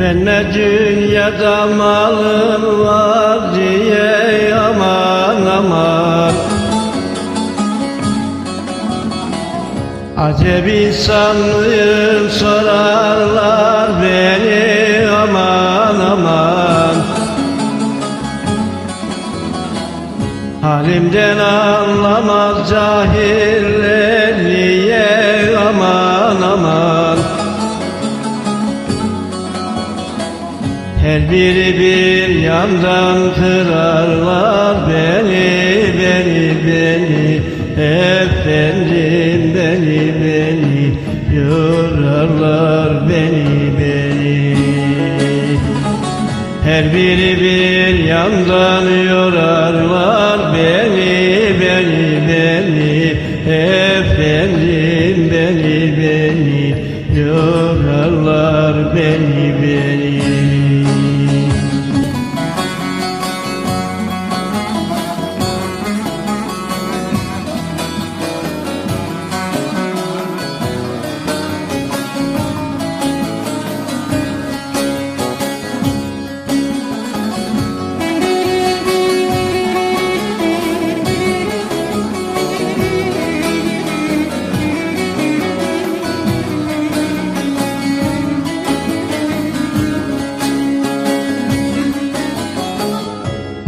Ben ne dünyada malım var diye aman aman. Acep insanlıyım sorarlar beni aman aman. Halimden anlamaz cahiller niye aman aman Her biri bir yandan kırarlar beni, beni, beni. Efendim beni, beni. Yorarlar beni, beni. Her biri bir yandan yorarlar beni, beni, beni. Efendim beni, beni. Yorarlar beni,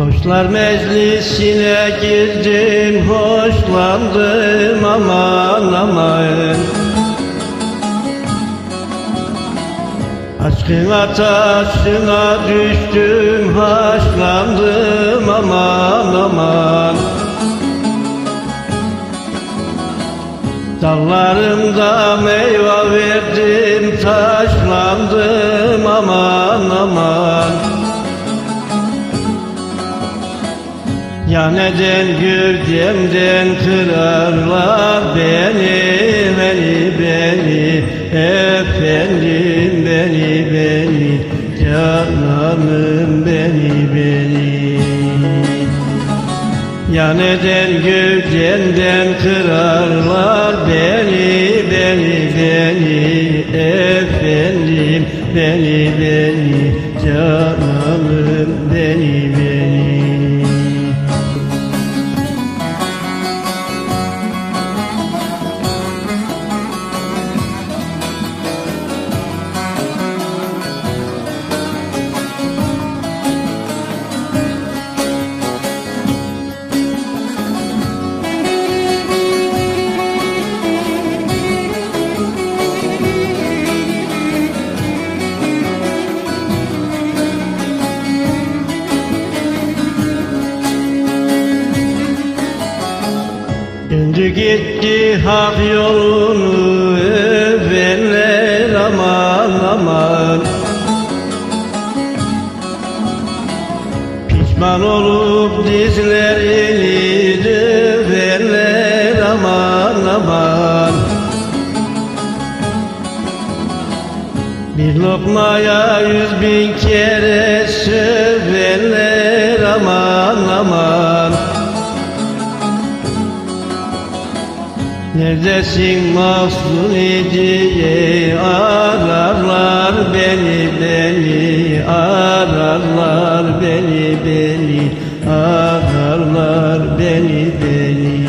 Hoşlar meclisine girdim hoşlandım aman aman. Aşkın ateşine düştüm haşlandım aman aman. Dallarımda meyve verdim taşlandım aman aman neden gövdemden kırarlar beni, beni, beni? Efendim beni, beni Cananım beni, beni. Ya neden gövdemden kırarlar beni, beni, beni? Efendim beni, beni Cananım gitti hak yolunu övenler aman aman. Pişman olup dizlerini döverler aman aman. Bir lokmaya yüz bin kere söverler aman aman Neredesin mahzuni diye ararlar beni beni ararlar beni beni ararlar beni beni.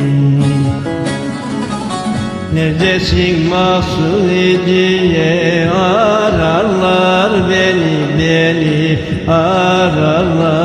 Neredesin beni beni ararlar beni beni ararlar